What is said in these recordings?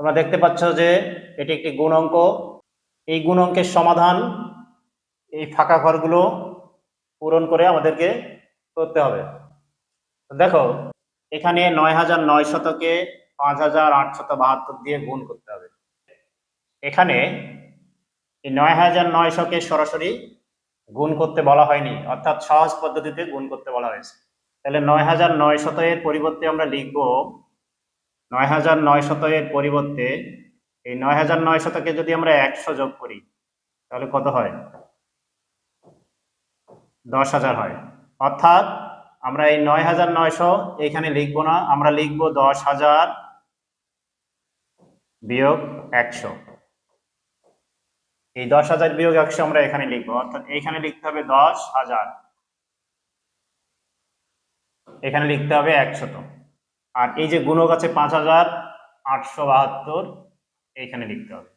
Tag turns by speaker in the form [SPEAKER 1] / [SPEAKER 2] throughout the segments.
[SPEAKER 1] তোমরা দেখতে পাচ্ছ যে এটি একটি গুণ অঙ্ক এই গুণ অঙ্কের সমাধান এই ফাঁকা ঘরগুলো পূরণ করে আমাদেরকে করতে হবে। দেখো, এখানে নয় হাজার নয় শতকে পাঁচ হাজার আটশত বাহাত্তর দিয়ে গুণ করতে হবে। এখানে এই নয় হাজার নয়শকে সরাসরি গুণ করতে বলা হয়নি, অর্থাৎ সহজ পদ্ধতিতে গুণ করতে বলা হয়েছে। তাহলে নয় হাজার নয় শত পরিবর্তে আমরা লিখব নয় হাজার নয় শত এর পরিবর্তে এই নয় হাজার নয় শতকে যদি আমরা একশো যোগ করি, তাহলে কত হয়? দশ হাজার হয়। অর্থাৎ আমরা এই নয় হাজার নয়শো এইখানে লিখব না, আমরা লিখব দশ হাজার বিয়োগ একশো। এই দশ হাজার বিয়োগ একশো আমরা এখানে লিখব, অর্থাৎ এইখানে লিখতে হবে দশ হাজার। এখানে লিখতে হবে একশত। আর এই যে গুণক আছে পাঁচ হাজার আটশো বাহাত্তর, এইখানে লিখতে হবে।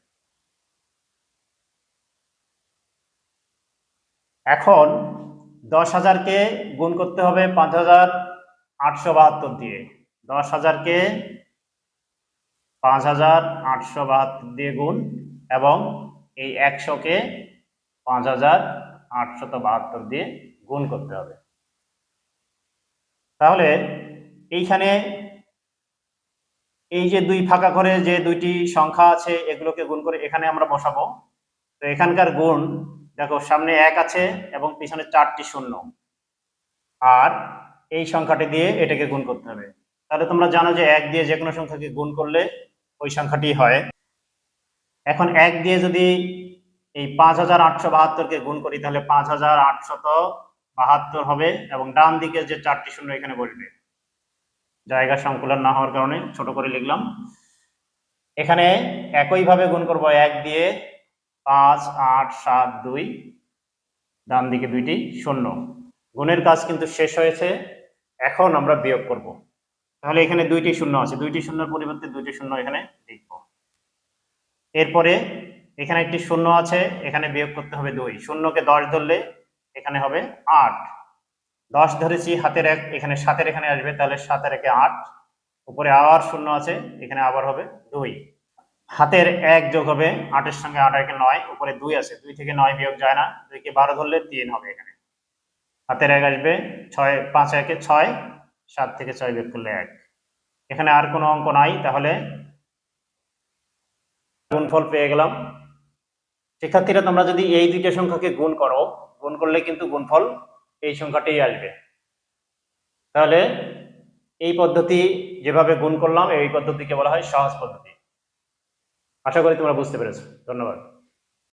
[SPEAKER 1] এখন দশ হাজারকে গুণ করতে হবে পাঁচ হাজার আটশো বাহাত্তর দিয়ে। দশ হাজারকে পাঁচ হাজার আটশো বাহাত্তর দিয়ে গুণ এবং এই একশোকে পাঁচ হাজার আটশত বাহাত্তর দিয়ে গুণ করতে হবে। তাহলে এইখানে এই যে দুই ফাঁকা করে যে দুইটি সংখ্যা আছে, এগুলোকে গুণ করে এখানে আমরা বসাবো। তো এখানকার গুণ, দেখো সামনে এক আছে এবং পিছনে চারটি শূন্য। আর এই সংখ্যাটি দিয়ে এটাকে গুণ করতে হবে। তাহলে তোমরা জানো যে এক দিয়ে যে কোনো সংখ্যাকে গুণ করলে ওই সংখ্যাটি হয়। এখন এক দিয়ে যদি এই পাঁচ হাজার আটশো বাহাত্তরকে গুণ করি, তাহলে পাঁচ হাজার আটশত বাহাত্তর হবে এবং ডান দিকে যে চারটি শূন্য এখানে বসবে। জায়গা সংকুলন না হওয়ার কারণে ছোট করে লিখলাম। এখানে একইভাবে গুণ করব এক দিয়ে পাঁচ, আট, সাত, দুই, ডান দিকে দুইটি, শূন্য। গুণের কাজ কিন্তু শেষ হয়েছে, এখন আমরা বিয়োগ করব। তাহলে এখানে দুইটি শূন্য আছে। দুইটি শূন্যের পরিবর্তে দুইটি শূন্য এখানে লিখব। এরপরে এখানে একটি শূন্য আছে, এখানে বিয়োগ করতে হবে দুই। শূন্যকে দশ ধরলে এখানে হবে আট। দশ ধরেছি, হাতের এক, এখানে সাতের এখানে আসবে, তাহলে সাতের একে আট, উপরে আবার শূন্য আছে, এখানে আবার হবে দুই। হাতের এক যোগ হবে, আটের সঙ্গে আট একে নয়, উপরে দুই আছে, দুই থেকে নয় বিয়োগ যায় না, দুইকে বারো ধরলে তিন হবে এখানে। হাতের এক আসবে, ছয়, পাঁচ একে ছয়, সাত থেকে ছয় বিয়োগ করলে এক। এখানে আর কোনো অঙ্ক নাই, তাহলে গুণফল পেয়ে গেলাম। শিক্ষার্থীরা, তোমরা যদি এই দুইটা সংখ্যাকে গুণ করো, গুণ করলে কিন্তু গুণফল এই সংখ্যাটাই আসবে। তাহলে এই পদ্ধতি যেভাবে গুণ করলাম, এই পদ্ধতিকে বলা হয় সহজ পদ্ধতি। আশা করি তোমরা বুঝতে পেরেছ। ধন্যবাদ।